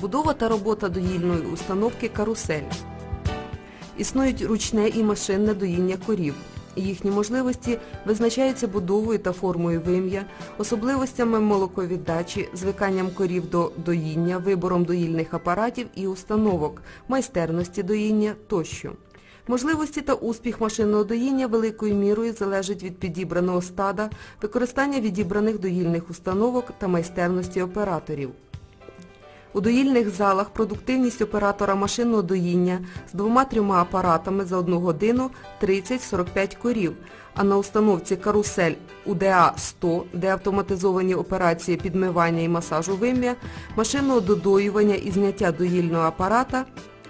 Будова та робота доїльної установки «Карусель». Існують ручне і машинне доїння корів. Їхні можливості визначаються будовою та формою вим'я, особливостями молоковіддачі, звиканням корів до доїння, вибором доїльних апаратів і установок, майстерності доїння тощо. Можливості та успіх машинного доїння великою мірою залежать від підібраного стада, використання відібраних доїльних установок та майстерності операторів. У доїльних залах продуктивність оператора машинного доїння з двома-трьома апаратами за одну годину 30-45 корів, а на установці карусель УДА-100, де автоматизовані операції підмивання і масажу вим'я, машинного додоювання і зняття доїльного апарата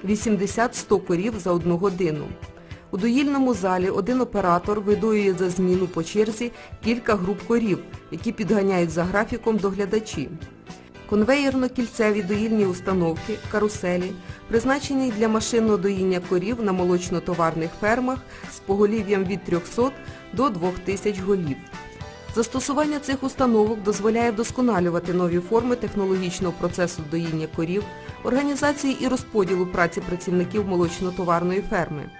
80-100 корів за одну годину. У доїльному залі один оператор видоює за зміну по черзі кілька груп корів, які підганяють за графіком доглядачі. Конвеєрно-кільцеві доїльні установки, каруселі, призначені для машинного доїння корів на молочно-товарних фермах з поголів'ям від 300 до 2000 голів. Застосування цих установок дозволяє вдосконалювати нові форми технологічного процесу доїння корів, організації і розподілу праці працівників молочно-товарної ферми.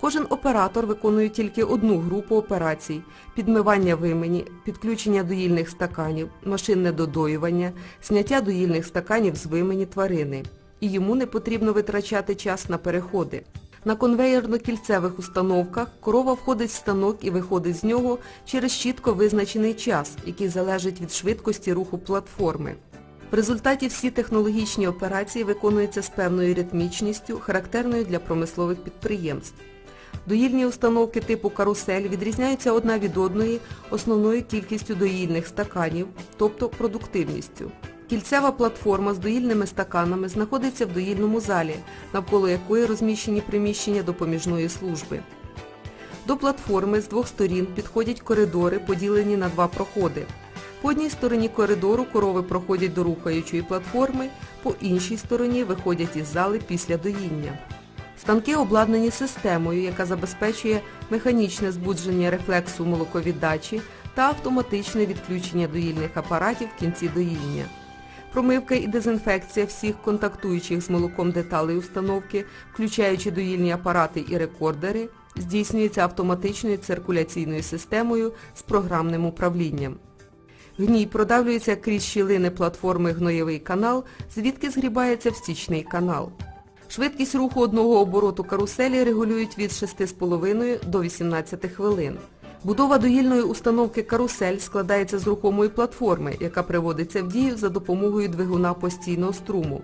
Кожен оператор виконує тільки одну групу операцій – підмивання вимені, підключення доїльних стаканів, машинне додоювання, зняття доїльних стаканів з вимені тварини. І йому не потрібно витрачати час на переходи. На конвеєрно-кільцевих установках корова входить в станок і виходить з нього через чітко визначений час, який залежить від швидкості руху платформи. В результаті всі технологічні операції виконуються з певною ритмічністю, характерною для промислових підприємств. Доїльні установки типу карусель відрізняються одна від одної основною кількістю доїльних стаканів, тобто продуктивністю. Кільцева платформа з доїльними стаканами знаходиться в доїльному залі, навколо якої розміщені приміщення допоміжної служби. До платформи з двох сторін підходять коридори, поділені на два проходи. По одній стороні коридору корови проходять до рухаючої платформи, по іншій стороні виходять із зали після доїння. Станки обладнані системою, яка забезпечує механічне збудження рефлексу молоковіддачі та автоматичне відключення доїльних апаратів в кінці доїння. Промивка і дезінфекція всіх контактуючих з молоком деталей установки, включаючи доїльні апарати і рекордери, здійснюється автоматичною циркуляційною системою з програмним управлінням. Гній продавлюється крізь щілини платформи гноєвий канал, звідки згрібається в стічний канал. Швидкість руху одного обороту каруселі регулюють від 6,5 до 18 хвилин. Будова доїльної установки карусель складається з рухомої платформи, яка приводиться в дію за допомогою двигуна постійного струму,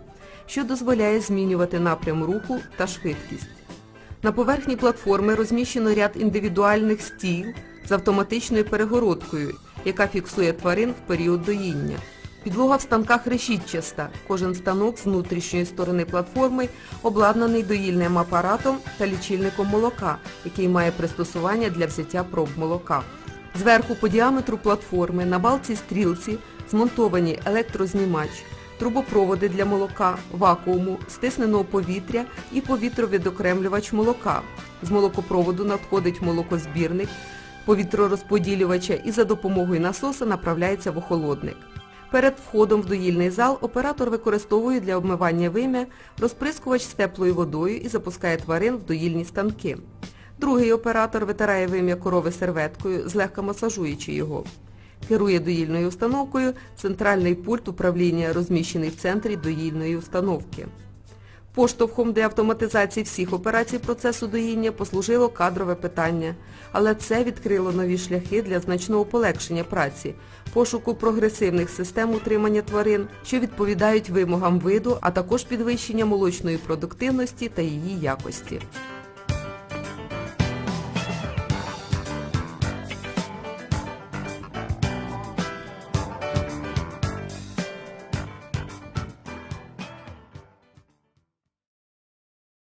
що дозволяє змінювати напрям руху та швидкість. На поверхні платформи розміщено ряд індивідуальних стіл з автоматичною перегородкою, яка фіксує тварин в період доїння. Підлога в станках решітчаста. Кожен станок з внутрішньої сторони платформи обладнаний доїльним апаратом та лічильником молока, який має пристосування для взяття проб молока. Зверху по діаметру платформи на балці стрілці змонтовані електрознімач, трубопроводи для молока, вакууму, стисненого повітря і повітровідокремлювач молока. З молокопроводу надходить молокозбірник, повітророзподілювача і за допомогою насоса направляється в охолодник. Перед входом в доїльний зал оператор використовує для обмивання вим'я розприскувач з теплою водою і запускає тварин в доїльні станки. Другий оператор витирає вим'я корови серветкою, злегка масажуючи його. Керує доїльною установкою центральний пульт управління, розміщений в центрі доїльної установки. Поштовхом для автоматизації всіх операцій процесу доїння послужило кадрове питання, але це відкрило нові шляхи для значного полегшення праці, пошуку прогресивних систем утримання тварин, що відповідають вимогам виду, а також підвищення молочної продуктивності та її якості.